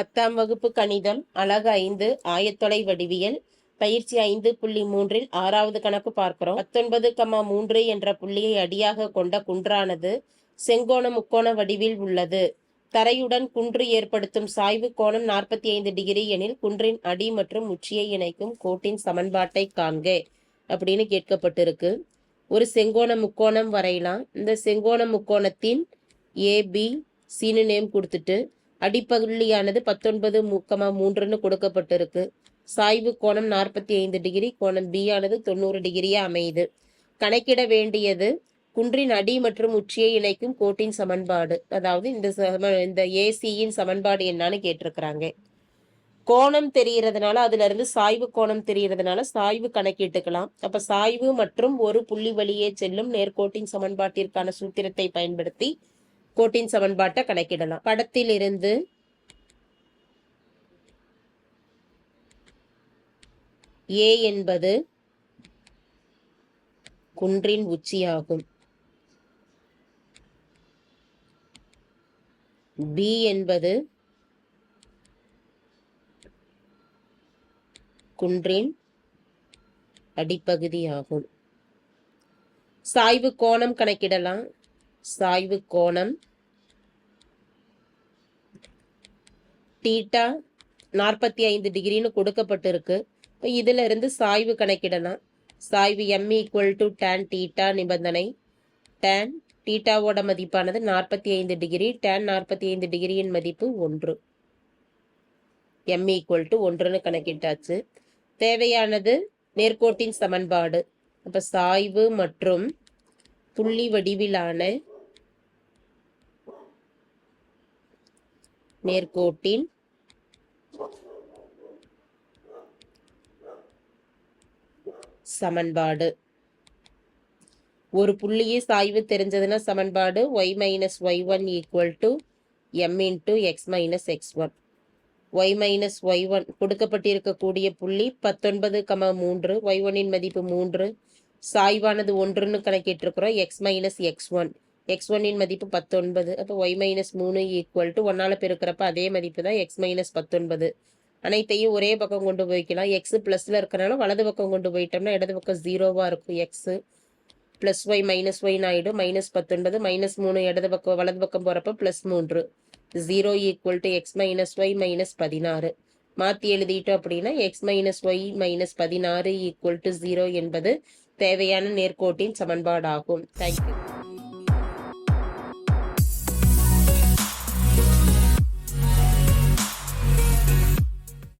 பத்தாம் வகுப்பு கணிதம் அழகு ஐந்து ஆயத்தொலை வடிவியல் பயிற்சி ஐந்து புள்ளி மூன்றில் ஆறாவது கணக்கு பார்க்கிறோம். பத்தொன்பது கமா மூன்று என்ற புள்ளியை அடியாக கொண்ட குன்றானது செங்கோண முக்கோண வடிவில் உள்ளது. தரையுடன் குன்று ஏற்படுத்தும் சாய்வு கோணம் நாற்பத்தி ஐந்து டிகிரி எனில் குன்றின் அடி மற்றும் உச்சியை இணைக்கும் கோட்டின் சமன்பாட்டை காண்க அப்படின்னு கேட்கப்பட்டிருக்கு. ஒரு செங்கோண முக்கோணம் வரையலாம். இந்த செங்கோண முக்கோணத்தின் ஏபி சீனு நேம் கொடுத்துட்டு அடிப்பகுள்ளியானது பத்தொன்பது முக்கமா மூன்றுன்னு கொடுக்கப்பட்டிருக்கு. சாய்வு கோணம் நாற்பத்தி ஐந்து டிகிரி கோணம் பி ஆனது தொண்ணூறு டிகிரியா அமையுது. கணக்கிட வேண்டியது குன்றின் அடி மற்றும் உச்சியை இணைக்கும் கோட்டின் சமன்பாடு. அதாவது இந்த சம இந்த ஏசியின் சமன்பாடு என்னன்னு கேட்டிருக்கிறாங்க. கோணம் தெரியறதுனால அதுல இருந்து சாய்வு கோணம் தெரியறதுனால சாய்வு கணக்கிட்டுக்கலாம். அப்ப சாய்வு மற்றும் ஒரு புள்ளி வழியே செல்லும் நேர்கோட்டின் சமன்பாட்டிற்கான சூத்திரத்தை பயன்படுத்தி கோட்டின் சமன்பாட்டை கணக்கிடலாம். படத்தில் இருந்து ஏ என்பது குன்றின் உச்சியாகும். பி என்பது குன்றின் அடிப்பகுதியாகும். சாய்வு கோணம் கணக்கிடலாம். சாய்வு கோணம் டீட்டா நாற்பத்தி ஐந்து டிகிரின்னு கொடுக்கப்பட்டிருக்கு. இப்போ இதில் இருந்து சாய்வு கணக்கிடலாம். சாய்வு M equal to tan theta நிபந்தனை. டேன் டீட்டாவோட மதிப்பானது நாற்பத்தி ஐந்து டிகிரி டேன் நாற்பத்தி ஐந்து டிகிரியின் மதிப்பு ஒன்று. எம் ஈக்குவல் டு ஒன்றுன்னு கணக்கிட்டாச்சு. தேவையானது நேர்கோட்டின் சமன்பாடு. அப்போ சாய்வு மற்றும் புள்ளி வடிவிலான நேர்கோட்டின் சமன்பாடு. ஒரு புள்ளியே சாய்வு தெரிஞ்சதுன்னா சமன்பாடு Y minus Y one equal to M into X minus X one Y minus Y one கொடுக்கப்பட்டிருக்கக்கூடிய புள்ளி பத்தொன்பது கம மூன்று ஒய் ஒன்னின் மதிப்பு மூன்று சாய்வானது ஒன்றுன்னு கணக்கிட்டிருக்கிறோம் X minus X one X ஒன்னின் மதிப்பு பத்தொன்பது. அப்போ ஒய் மைனஸ் மூணு ஈக்குவல் டு ஒன்னால் பெருக்கிறப்ப அதே மதிப்பு தான் எக்ஸ் மைனஸ் பத்தொன்பது. அனைத்தையும் ஒரே பக்கம் கொண்டு போய்க்கலாம். எக்ஸ் ப்ளஸில் இருக்கிறனால வலது பக்கம் கொண்டு போயிட்டோம்னா இடது பக்கம் ஜீரோவாக இருக்கும் எக்ஸு ப்ளஸ் ஒய் மைனஸ் ஒய்னு ஆகிடும் மைனஸ் பத்தொன்பது மைனஸ் மூணு இடது பக்கம் வலது பக்கம் போகிறப்ப ப்ளஸ் மூன்று. Zero equal to X minus Y minus பதினாறு. மாற்றி எழுதிட்டோம் அப்படின்னா எக்ஸ் மைனஸ் ஒய் மைனஸ் பதினாறு ஈக்குவல் டு ஜீரோ என்பது தேவையான நேர்கோட்டின் சமன்பாடாகும். தேங்க்யூ